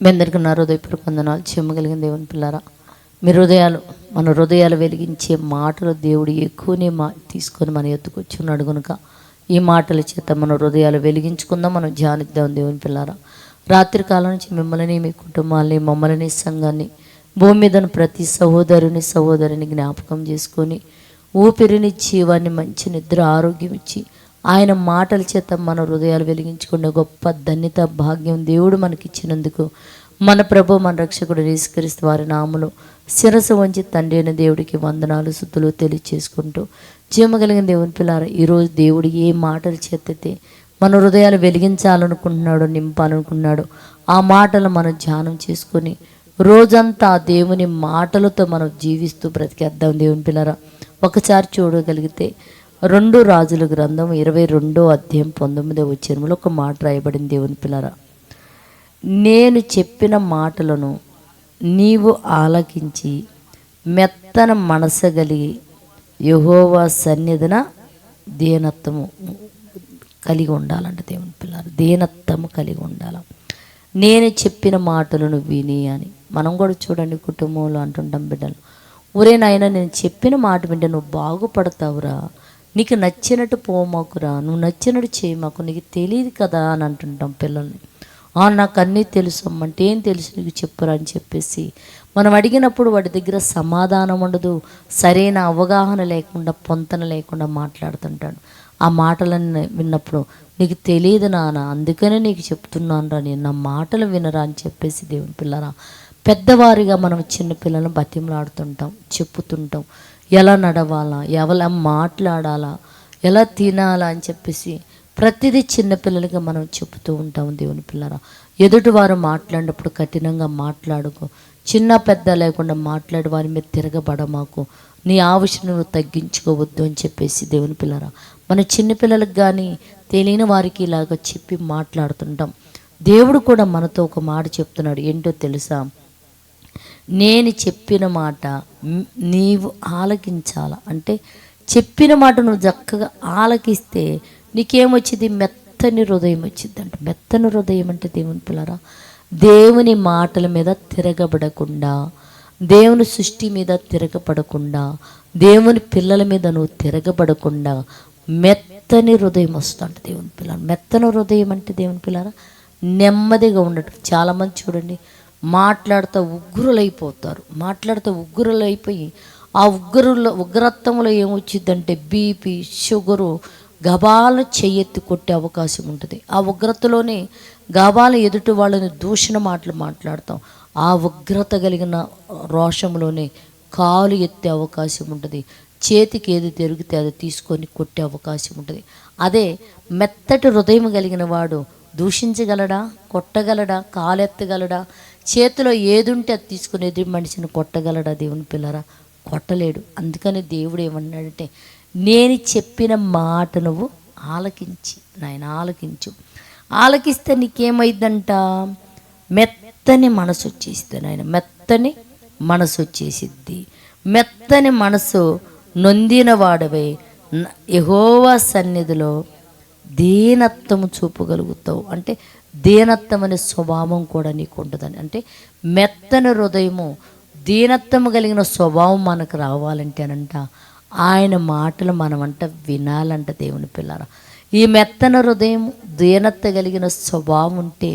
మీ అందరికీ నా హృదయపూర్వక వందనాలు చెమ్మగలిగిన దేవుని పిల్లారా? మీ హృదయాలు మన హృదయాలు వెలిగించే మాటలు దేవుడు ఎక్కువనే మా తీసుకొని మన ఎత్తుకొచ్చున్నాడు కనుక ఈ మాటల చేత మన హృదయాలు వెలిగించుకుందాం మనం ధ్యానిద్దాం దేవుని పిల్లారా. రాత్రి కాలం నుంచి మిమ్మల్ని మీ కుటుంబాన్ని మమ్మల్ని సంఘాన్ని భూమి మీద ప్రతి సహోదరుని సహోదరుని జ్ఞాపకం చేసుకొని ఊపిరిని జీవాన్ని మంచి నిద్ర ఆరోగ్యం ఇచ్చి ఆయన మాటల చేత మన హృదయాలు వెలిగించుకునే గొప్ప ధన్యత భాగ్యం దేవుడు మనకిచ్చినందుకు. మన ప్రభు మన రక్షకుడు నిష్కరిస్తూ వారి నామలు శిరసు వంచి తండ్రి అయిన దేవుడికి వందనాలు శుద్ధులు తెలియచేసుకుంటూ జీవగలిగిన దేవుని పిల్లార ఈరోజు దేవుడు ఏ మాటలు చేతితే మన హృదయాలు వెలిగించాలనుకుంటున్నాడో నింపాలనుకున్నాడో ఆ మాటలు మనం ధ్యానం చేసుకొని రోజంతా ఆ దేవుని మాటలతో మనం జీవిస్తూ బ్రతికేద్దాం దేవుని పిల్లరా. ఒకసారి చూడగలిగితే రెండు రాజుల గ్రంథం ఇరవై రెండో అధ్యాయం పంతొమ్మిదో వచ్చేములో ఒక మాట రాయబడింది దేవుని పిల్లరా. నేను చెప్పిన మాటలను నీవు ఆలకించి మెత్తన మనసగలిగి యహోవా సన్నిధిన దీనత్వము కలిగి ఉండాలంట దేవుని పిల్లలు దీనత్వము కలిగి ఉండాలి. నేను చెప్పిన మాటలను విని అని. మనం కూడా చూడండి కుటుంబంలో అంటుంటాం బిడ్డలు. ఒరే నాయన నేను చెప్పిన మాట వింటే నువ్వు బాగుపడతావురా. నీకు నచ్చినట్టు పోమాకురా నువ్వు నచ్చినట్టు చేయమాకు నీకు తెలియదు కదా అని అంటుంటాం పిల్లల్ని. నాకు అన్నీ తెలుసు అమ్మంటే ఏం తెలుసు నీకు చెప్పురా అని చెప్పేసి. మనం అడిగినప్పుడు వాడి దగ్గర సమాధానం ఉండదు సరైన అవగాహన లేకుండా పొంతన లేకుండా మాట్లాడుతుంటాడు. ఆ మాటలను విన్నప్పుడు నీకు తెలియదు నాన్న అందుకనే నీకు చెప్తున్నాను రా నేను నా మాటలు వినరా అని చెప్పేసి దేవుని పిల్లరా. పెద్దవారిగా మనం చిన్న పిల్లలను బతిమలాడుతుంటాం చెప్పుతుంటాం. ఎలా నడవాలా? ఎలా మాట్లాడాలా? ఎలా తినాలా అని చెప్పేసి ప్రతిదీ చిన్నపిల్లలకి మనం చెబుతూ ఉంటాం దేవుని పిల్లరా. ఎదుటి వారు మాట్లాడినప్పుడు కఠినంగా మాట్లాడుకో. చిన్న పెద్ద లేకుండా మాట్లాడి వారి మీద తిరగబడమాకు. నీ ఆవశ్యం తగ్గించుకోవద్దు అని చెప్పేసి దేవుని పిల్లరా. మన చిన్నపిల్లలకు కానీ తెలియని వారికి ఇలాగ చెప్పి మాట్లాడుతుంటాం. దేవుడు కూడా మనతో ఒక మాట చెప్తున్నాడు. ఏంటో తెలుసా? నేను చెప్పిన మాట నీవు ఆలకించాల. అంటే చెప్పిన మాట నువ్వు చక్కగా ఆలకిస్తే నీకేమొచ్చింది? మెత్తని హృదయం వచ్చింది అంటే మెత్తని హృదయం అంటే దేవుని పిల్లరా దేవుని మాటల మీద తిరగబడకుండా దేవుని సృష్టి మీద తిరగబడకుండా దేవుని పిల్లల మీద నువ్వు తిరగబడకుండా మెత్తని హృదయం వస్తుంది దేవుని పిల్లలు. మెత్తని హృదయం అంటే దేవుని పిల్లరా నెమ్మదిగా ఉండటం. చాలామంది చూడండి మాట్లాడుతూ ఉగ్రులైపోతారు. మాట్లాడుతూ ఉగ్రులైపోయి ఆ ఉగ్రులో ఉగ్రత్వంలో ఏమొచ్చిందంటే బీపీ షుగరు గబాలు చెయ్యెత్తి కొట్టే అవకాశం ఉంటుంది. ఆ ఉగ్రతలోనే గబాల ఎదుటి వాళ్ళని దూషణ మాటలు మాట్లాడతాం. ఆ ఉగ్రత కలిగిన రోషంలోనే కాలు ఎత్తే అవకాశం ఉంటుంది. చేతికి ఏది తిరిగితే అది తీసుకొని కొట్టే అవకాశం ఉంటుంది. అదే మెత్తటి హృదయం కలిగిన వాడు దూషించగలడా? కొట్టగలడా? కాలెత్తగలడా? చేతిలో ఏదుంటే అది తీసుకుని ఎదురు మనిషిని కొట్టగలడా దేవుని పిల్లరా? కొట్టలేడు. అందుకని దేవుడు ఏమన్నాడంటే నేను చెప్పిన మాట నువ్వు ఆలకించి నాయన ఆలకించు. ఆలకిస్తే నీకేమైందంట? మెత్తని మనసు వచ్చేసింది నాయన. మెత్తని మనసు వచ్చేసిద్ది. మెత్తని మనసు నొందిన వాడవై. యహోవా సన్నిధిలో దీనత్వము చూపగలుగుతావు. అంటే దీనత్వం అనే స్వభావం కూడా నీకు ఉండదని అంటే మెత్తని హృదయము దీనత్వం కలిగిన స్వభావం మనకు రావాలంటేనంట ఆయన మాటలు మనమంట వినాలంట దేవుని పిల్లర. ఈ మెత్తన హృదయం దీనత్వ కలిగిన స్వభావం ఉంటే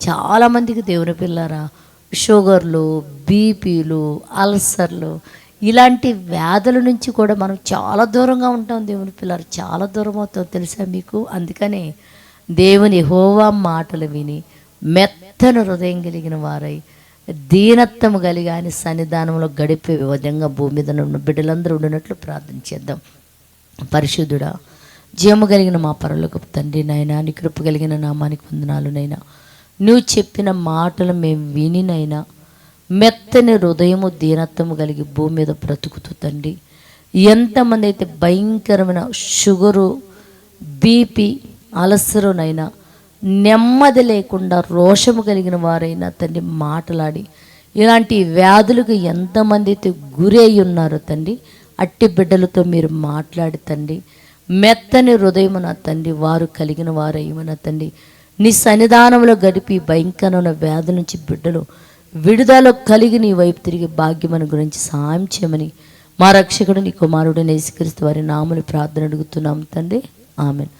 చాలామందికి దేవుని పిల్లరా షుగర్లు బీపీలు అల్సర్లు ఇలాంటి వ్యాధుల నుంచి కూడా మనం చాలా దూరంగా ఉంటాం దేవుని పిల్లలు చాలా దూరం అవుతాం తెలుసా మీకు? అందుకనే దేవుని హోవా మాటలు విని మెత్తను హృదయం కలిగిన వారై దీనత్వము కలిగి ఆయన సన్నిధానంలో గడిపే విధంగా భూమి మీద ఉన్న బిడ్డలందరూ ఉండినట్లు ప్రార్థన చేద్దాం. పరిశుద్ధుడా జీవము కలిగిన మా పరులకు తండ్రి నైనా నీ కృప కలిగిన నామానికి వందనాలునైనా నువ్వు చెప్పిన మాటలు మేము వినినైనా మెత్తని హృదయము దీనత్వము కలిగి భూమి మీద బ్రతుకుతూ తండ్రి. ఎంతమంది అయితే భయంకరమైన షుగరు బీపీ అలసరునైనా నెమ్మది లేకుండా రోషము కలిగిన వారైనా తండ్రి మాట్లాడి ఇలాంటి వ్యాధులకు ఎంతమంది అయితే గురి ఉన్నారో తండ్రి అట్టి బిడ్డలతో మీరు మాట్లాడి తండ్రి మెత్తని హృదయమున తండ్రి వారు కలిగిన వారయ్యమన తండ్రి నీ సన్నిధానంలో గడిపి భయంకరమైన వ్యాధి నుంచి బిడ్డలు విడుదల కలిగి నీ వైపు తిరిగి భాగ్యమని గురించి సాయం చేయమని మా రక్షకుడు నీ కుమారుడు నేసుకరిస్తూ వారి నామని ప్రార్థన అడుగుతున్నాం తండ్రి. ఆమెను.